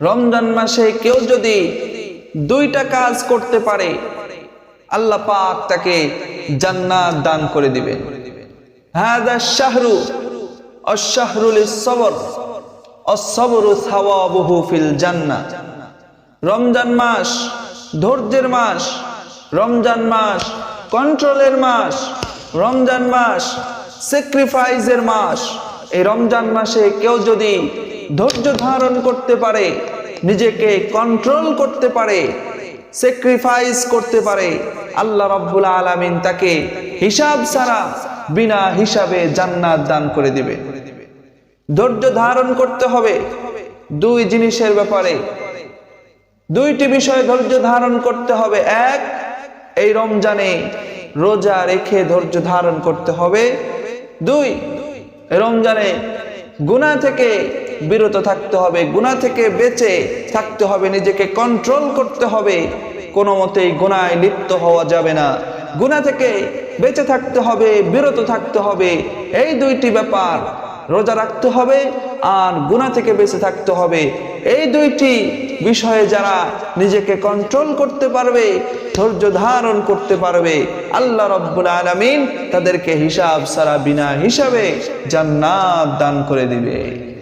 রমজান মাসে কেউ যদি দুইটা কাজ করতে পারে, আল্লাহ পাক তাকে জান্নাত দান করে দিবে হাদা শাহরু অশাহরুল সবর, অসবরু সাওয়াবুহু ফিল জান্নাহ রমজান মাস ধৈর্যের মাস, রমজান মাস কন্ট্রোলের মাস, রমজান মাস স্যাক্রিফাইসের মাস এই রমজান মাসে কেউ যদি ধৈর্য ধারণ করতে পারে, নিজেকে কন্ট্রোল করতে পারে স্যাক্রিফাইস করতে পারে, আল্লাহ রব্বুল আলামিন তাকে হিসাব ছাড়া বিনা হিসাবে জান্নাত দান করে দিবে। ধৈর্য ধারণ করতে হবে দুই জিনিসের ব্যাপারে। দুইটি বিষয় ধৈর্য ধারণ করতে হবে। এক, এই রমজানে রোজা রেখে ধৈর্য ধারণ করতে হবে। দুই রমজানে গুণা থেকে বিরত থাকতে হবে গুণা থেকে বেঁচে থাকতে হবে, নিজেকে কন্ট্রোল করতে হবে। কোনো মতেই গুণায় লিপ্ত হওয়া যাবে না। গুণা থেকে বেঁচে থাকতে হবে, বিরত থাকতে হবে। এই দুইটি ব্যাপার রোজা রাখতে হবে আর গুণা থেকে বেঁচে থাকতে হবে। এই দুইটি বিষয়ে যারা নিজেকে কন্ট্রোল করতে পারবে, ধৈর্য ধারণ করতে পারবে, আল্লাহ রব্বুল আলমিন তাদেরকে হিসাব সারা বিনা হিসাবে জান্নাত দান করে দিবে।